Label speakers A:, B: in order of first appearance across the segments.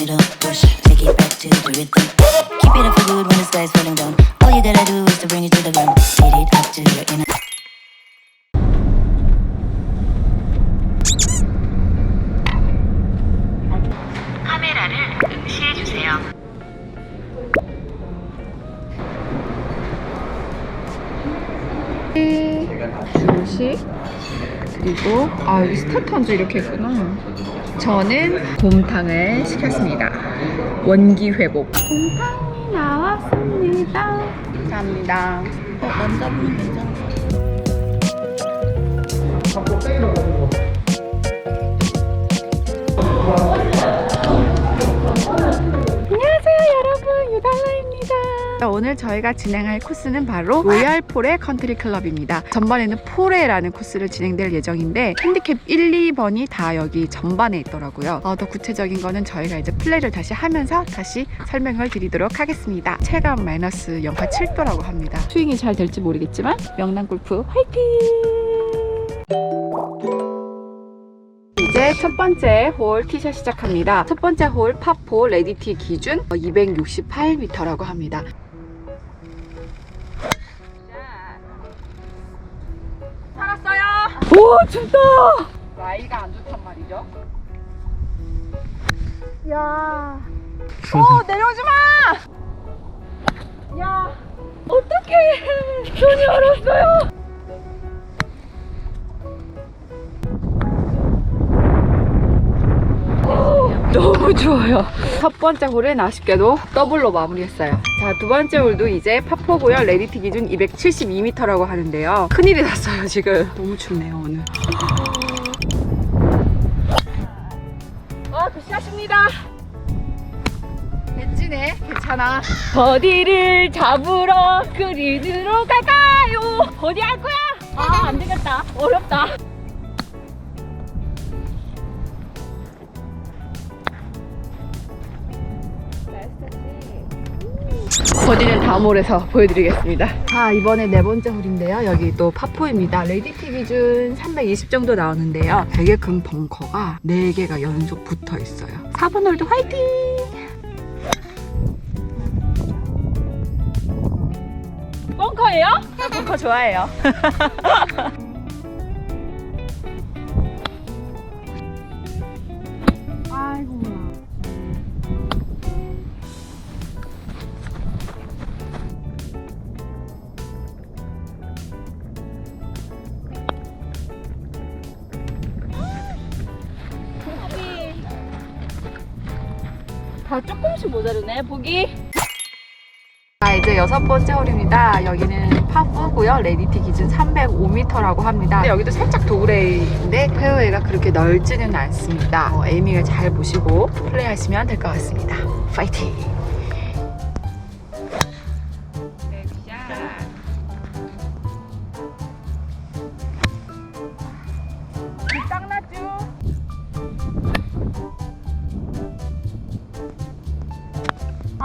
A: middle push. Take it back to the rhythm. Keep it up for good when the sky's falling down. All you gotta do is to bring it to the ground. Beat it up to your inner.
B: 음식 그리고 아 여기 스타트 한줄 이렇게 있구나. 저는 곰탕을 시켰습니다. 원기 회복. 곰탕이 나왔습니다. 감사합니다.
A: 어, 남자분은 괜찮아.
B: 안녕하세요 오늘 저희가 진행할 코스는 바로 로얄 포레 컨트리 클럽입니다. 전반에는 포레라는 코스를 진행될 예정인데 핸디캡 1, 2번이 다 여기 전반에 있더라고요. 어, 더 구체적인 거는 저희가 이제 플레이를 다시 하면서 다시 설명을 드리도록 하겠습니다. 체감 마이너스 0.7도라고 합니다. 스윙이 잘 될지 모르겠지만 명랑 골프 화이팅! 이제 첫 번째 홀 티샷 시작합니다. 첫 번째 홀 파4 레디티 기준 268m라고 합니다. 살았어요. 오 진짜. 라이가 안 좋단 말이죠. 야. 어 내려오지 마. 야. 어떡해. 손이 얼었어요. 너무 좋아요. 첫 번째 홀은 아쉽게도 더블로 마무리했어요. 자, 두 번째 홀도 이제 파4고요. 레디티 기준 272m라고 하는데요. 큰일이 났어요, 지금. 너무 춥네요, 오늘. 와, 굿샷입니다. 벤지네, 괜찮아. 버디를 잡으러 그리드로 갈까요? 버디 할 거야? 아, 안 되겠다. 어렵다. 버디는 다음 홀에서 보여드리겠습니다. 자, 이번에 네 번째 홀인데요. 여기 또 파포입니다. 레디티 기준 320 정도 나오는데요. 되게 큰 벙커가 4개가 연속 붙어 있어요. 4번 홀도 화이팅! 벙커예요? 저 벙커 좋아해요. 다 조금씩 모자르네 보기. 자 이제 여섯 번째 홀입니다. 여기는 파4고요. 레디티 기준 305m라고 합니다. 여기도 살짝 도그레이인데 페어웨이가 그렇게 넓지는 않습니다. 어, 에이밍을 잘 보시고 플레이하시면 될 것 같습니다. 파이팅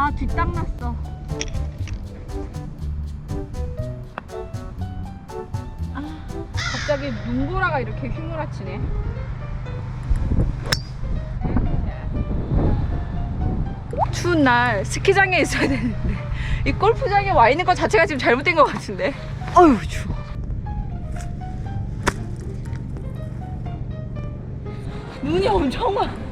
B: 아 뒷땅 났어. 아 갑자기 눈보라가 이렇게 휘몰아치네. 추운 날 스키장에 있어야 되는데 이 골프장에 와 있는 것 자체가 지금 잘못된 것 같은데. 어휴 추워. 눈이 엄청 와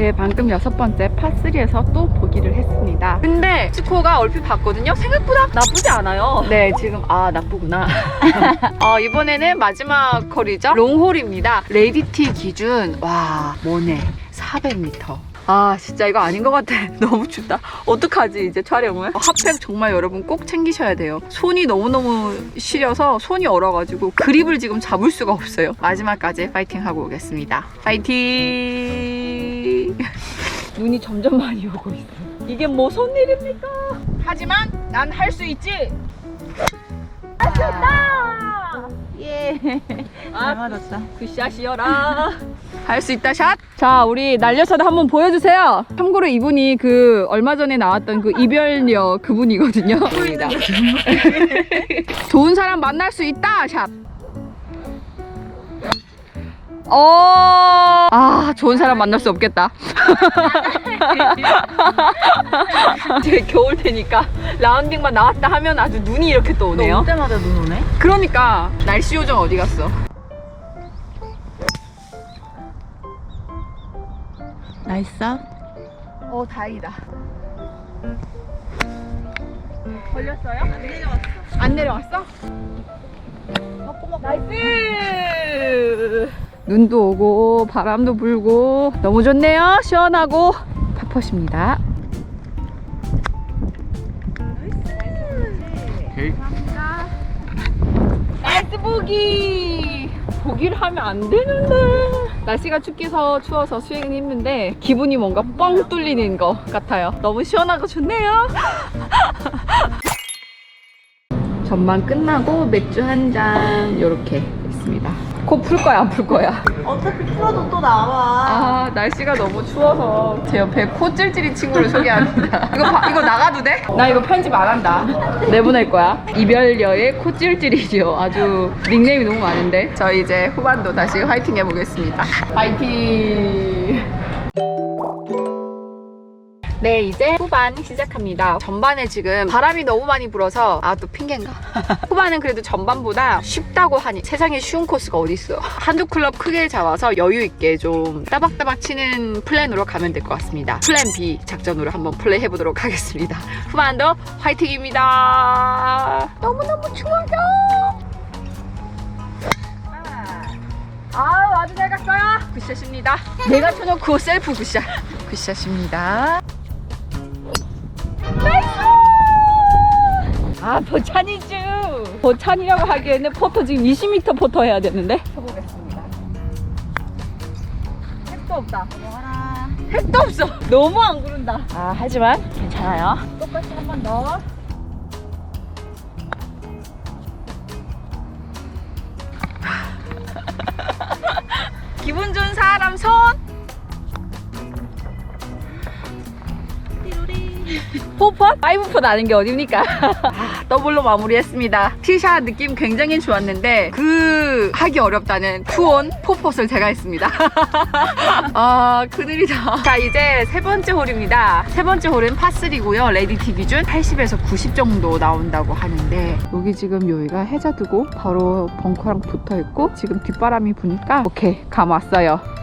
B: 네, 방금 여섯 번째 파3에서 또 보기를 했습니다. 근데 스코어가 얼핏 봤거든요. 생각보다 나쁘지 않아요. 네, 지금 아 나쁘구나. 어, 이번에는 마지막 컬이죠. 롱홀입니다. 레디티 기준 와 뭐네 400m. 아 진짜 이거 아닌 것 같아 너무 춥다 어떡하지 이제 촬영을 핫팩 정말 여러분 꼭 챙기셔야 돼요 손이 너무너무 시려서 손이 얼어가지고 그립을 지금 잡을 수가 없어요 마지막까지 파이팅 하고 오겠습니다 파이팅 눈이 점점 많이 오고 있어 이게 뭐 손일입니까 하지만 난 할 수 있지 할수 있다 예. 아,
A: 맞았다.
B: 굿샷이여라. 할 수 있다 샷. 자, 우리 날려서도 한번 보여주세요. 참고로 이분이 그 얼마 전에 나왔던 그 이별녀 그분이거든요. 좋은 사람 만날 수 있다 샷. 어, 아, 좋은 사람 만날 수 없겠다. 되게 겨울 테니까 라운딩만 나왔다 하면 아주 눈이 이렇게 또 오네요.
C: 때마다 눈 오네?
B: 그러니까 날씨 요정 어디 갔어?
C: 나이스.
B: 어 다행이다. 걸렸어요? 안 내려왔어. 안 내려왔어? 나이스! 눈도 오고 바람도 불고 너무 좋네요. 시원하고 파퍼십니다.
D: 오케이.
B: 나이스 보기! 보기를 하면 안 되는데. 날씨가 춥기서 추워서 수행은 힘든데 기분이 뭔가 뻥 뚫리는 것 같아요. 너무 시원하고 좋네요. 전만 끝나고 맥주 한 잔 이렇게 있습니다. 코풀 거야 안 풀 거야?
C: 어차피 풀어도 또 나와.
B: 아 날씨가 너무 추워서 제 옆에 코 찔찔이 친구를 소개합니다. 이거 봐- 이거 나가도 돼? 나 이거 편집 안 한다. 내보낼 거야. 이별녀의 코 찔찔이죠. 아주 닉네임이 너무 많은데 저희 이제 후반도 다시 화이팅 해보겠습니다. 화이팅. 네, 이제 후반 시작합니다. 전반에 지금 바람이 너무 많이 불어서 아 또 핑계인가? 후반은 그래도 전반보다 쉽다고 하니 세상에 쉬운 코스가 있어요? 한두 클럽 크게 잡아서 여유 있게 좀 따박따박 치는 플랜으로 가면 될 것 같습니다. 플랜 B 작전으로 한번 플레이 해보도록 하겠습니다. 후반도 화이팅입니다. 너무너무 추워요. 아우 아주 잘 갔어요. 굿샷입니다. 내가 쳐놓고 셀프 굿샷. 굿샷입니다. 아 버찬이죠. 버찬이라고 하기에는 포터 지금 20m 포터 해야 되는데? 해보겠습니다. 핵도 없다. 핵도 없어. 너무 안 구른다. 아 하지만 괜찮아요. 똑같이 한 번 더. 기분 좋은 사람 손 포퍼? 파이브퍼 나는 게 어딥니까? 아, 더블로 마무리했습니다. 티샷 느낌 굉장히 좋았는데 그 하기 어렵다는 투온 포퍼를 제가 했습니다. 아 큰일이다. 자 이제 세 번째 홀입니다. 세 번째 홀은 파3고요. 레디 티 기준 80에서 90 정도 나온다고 하는데 여기 지금 여기가 해저드고 바로 벙커랑 붙어 있고 지금 뒷바람이 부니까 오케이 감 왔어요.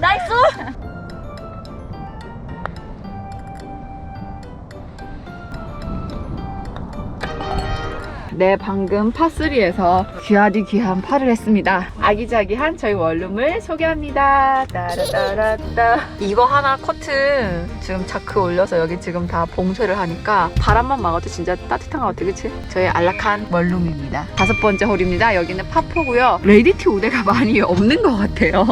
B: 나이스. 네, 방금 파3에서 귀하디 귀한 파를 했습니다. 아기자기한 저희 원룸을 소개합니다. 따라따라따. 이거 하나 커튼 지금 자크 올려서 여기 지금 다 봉쇄를 하니까 바람만 막아도 진짜 따뜻한 것 같아, 그치? 저희 안락한 원룸입니다. 다섯 번째 홀입니다. 여기는 파포고요. 레디티 우대가 많이 없는 것 같아요.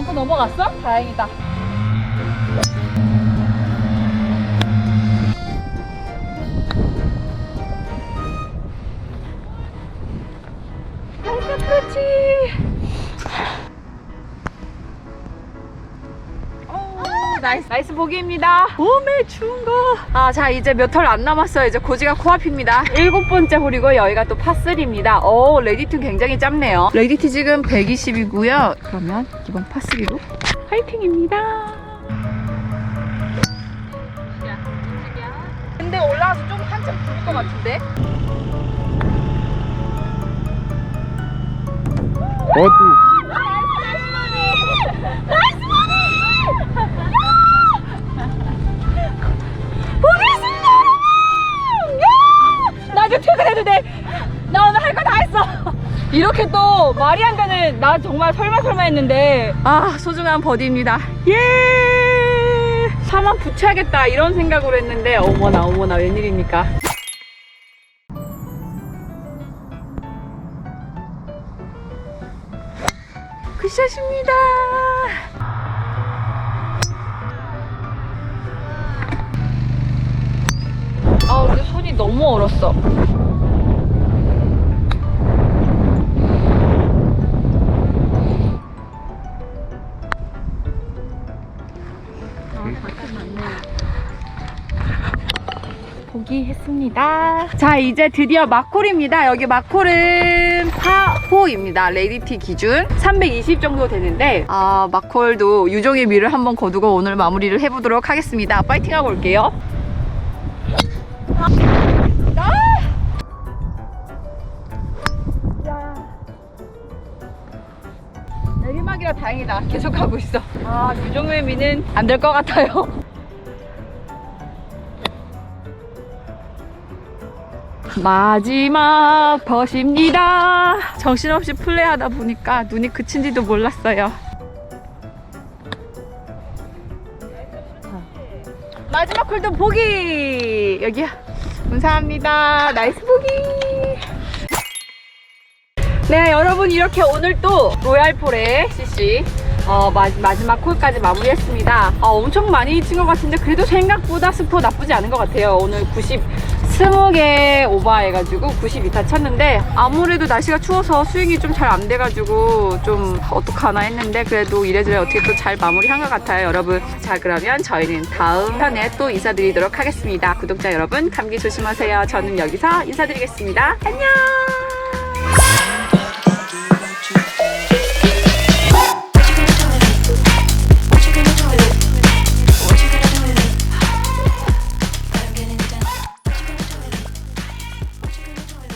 B: 벙커 넘어갔어? 다행이다. 그렇지. 나이스, 나이스 보기입니다. 몸에 추운 거. 아, 자, 이제 몇홀안 남았어요. 이제 고지가 코앞입니다. 일곱 번째 홀이고, 여기가 또 파3입니다. 오, 레디트 굉장히 짧네요. 레디트 지금 120이고요. 그러면 이번 파3로 화이팅입니다. 근데 올라와서 좀 한참 부를 것 같은데?
D: 어디?
B: 이렇게 또 말이 안 되는 나 정말 설마 설마 했는데. 아 소중한 버디입니다. 예! 사만 붙여야겠다 이런 생각으로 했는데 어머나 어머나 웬일입니까? 굿샷입니다. 아 근데 손이 너무 얼었어 포기했습니다. 자, 이제 드디어 마콜입니다. 여기 마콜은 파호입니다. 레디티 기준 320 정도 되는데 아, 마콜도 유종의 미를 한번 거두고 오늘 마무리를 해보도록 하겠습니다. 파이팅 하고 올게요. 내리막이라 다행이다. 계속 가고 있어. 아, 유종의 미는 안 될 것 같아요. 마지막 벗입니다. 정신없이 플레이하다 보니까 눈이 그친지도 몰랐어요. 마지막 콜도 보기! 여기야. 감사합니다. 나이스 보기! 네, 여러분 이렇게 오늘 또 로얄폴의 CC 어, 마, 마지막 콜까지 마무리했습니다. 어, 엄청 많이 친 것 같은데 그래도 생각보다 스포 나쁘지 않은 것 같아요. 오늘 90 20개 오버해가지고 92타 쳤는데 아무래도 날씨가 추워서 스윙이 좀 잘 안 돼가지고 좀 어떡하나 했는데 그래도 이래저래 어떻게 또 잘 마무리한 것 같아요 여러분. 자 그러면 저희는 다음 편에 또 인사드리도록 하겠습니다. 구독자 여러분 감기 조심하세요. 저는 여기서 인사드리겠습니다. 안녕